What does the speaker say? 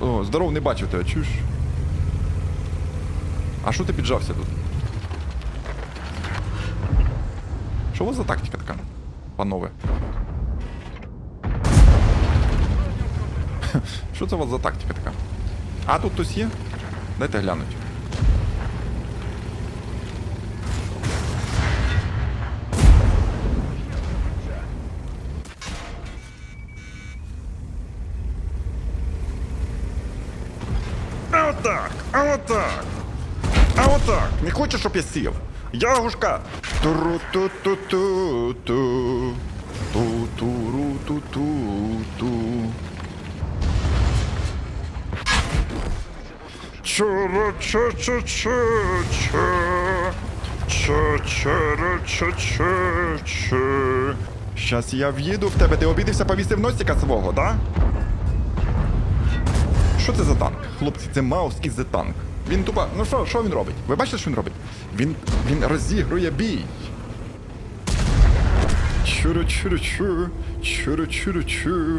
здоров, не бачив тебе, чуєш? А що ти піджався тут? Що у вас за тактика така, панове? Що це у вас за тактика така? А тут хтось є? Дайте глянуть. А отак, а отак. А отак. Не хочеш, щоб я сів? Ягушка. Туру-ту-ту-ту-ту. Ту-туру-ту-ту-ту. Чура-ча-ча-ча-ча. Ча-чара-ча-ча-ча. Щас я в'їду в тебе, ти обідився повісив носика свого, да? Що це за танк? Хлопці, це Маус із The Tank. Він тупо. Ну що, що він робить? Ви бачите, що він робить? Він. він розігрує бій. Чуру-чуру-чу, чуру-чуру-чу.